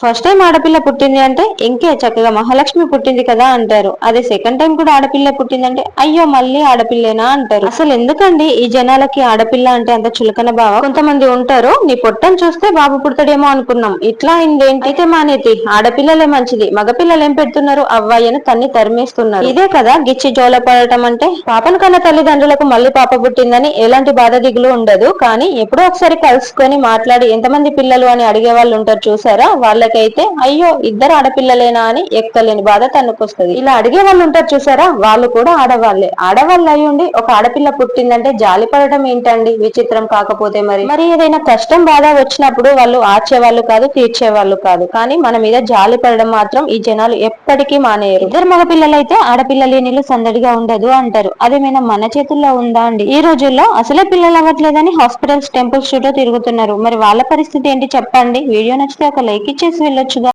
First time ఆడపిల్ల పుట్టింది అంటే ఇంకే చక్కగా మహాలక్ష్మి పుట్టింది కదా అంటారు. అదే సెకండ్ టైం కూడా ఆడపిల్ల పుట్టిందంటే అయ్యో మళ్ళీ ఆడపిల్లేనా అంటారు. అసలు ఎందుకండి ఈ జనాలకి ఆడపిల్ల అంటే అంత చులకన బావ కొంతమంది ఉంటారు నీ పొట్టను చూస్తే బాబు పుడతాడేమో అనుకున్నాం. ఇట్లా అయిందేంటి? అయితే మానేతి. ఆడపిల్లలే మంచిది మగపిల్లలు ఏం పెడుతున్నారు? అవ్వాయని తన్ని తరిమేస్తున్నారు. ఇదే కదా గిచ్చి జోల పడటం అంటే. పాపను కన్న తల్లిదండ్రులకు మళ్ళీ పాప పుట్టిందని ఎలాంటి బాధ దిగులు ఉండదు. కానీ ఎప్పుడో ఒకసారి కలుసుకొని మాట్లాడి ఎంతమంది పిల్లలు? అని అడిగే వాళ్ళు ఉంటారు చూసారా? వాళ్ళ వాళ్ళకైతే అయ్యో ఇద్దరు ఆడపిల్లలేనా అని ఎక్కలేని బాధ తనకొస్తుంది ఇలా అడిగే వాళ్ళు ఉంటారు చూసారా? వాళ్ళు కూడా ఆడవాళ్ళే ఆడవాళ్ళు అయ్యుండి ఒక ఆడపిల్ల పుట్టిందంటే జాలి పడటం ఏంటండి? విచిత్రం కాకపోతే మరి. మరి ఏదైనా కష్టం బాధ వచ్చినప్పుడు వాళ్ళు ఆర్చేవాళ్ళు కాదు తీర్చేవాళ్ళు కాదు. కానీ మన మీద జాలి పడడం మాత్రం ఈ జనాలు ఎప్పటికీ మానేయరు. ఇద్దరు మగపిల్లలైతే ఆడపిల్ల లేనిలు సందడిగా ఉండదు అంటారు. అదేమైనా మన చేతుల్లో ఉందా అండి? ఈ రోజుల్లో అసలే పిల్లలు అవ్వట్లేదని హాస్పిటల్స్ టెంపుల్స్ చుట్టూ తిరుగుతున్నారు. మరి వాళ్ళ పరిస్థితి ఏంటి చెప్పండి? వీడియో నచ్చితే ఒక లైక్ ఇచ్చేసి వెళ్ళొచ్చుగా.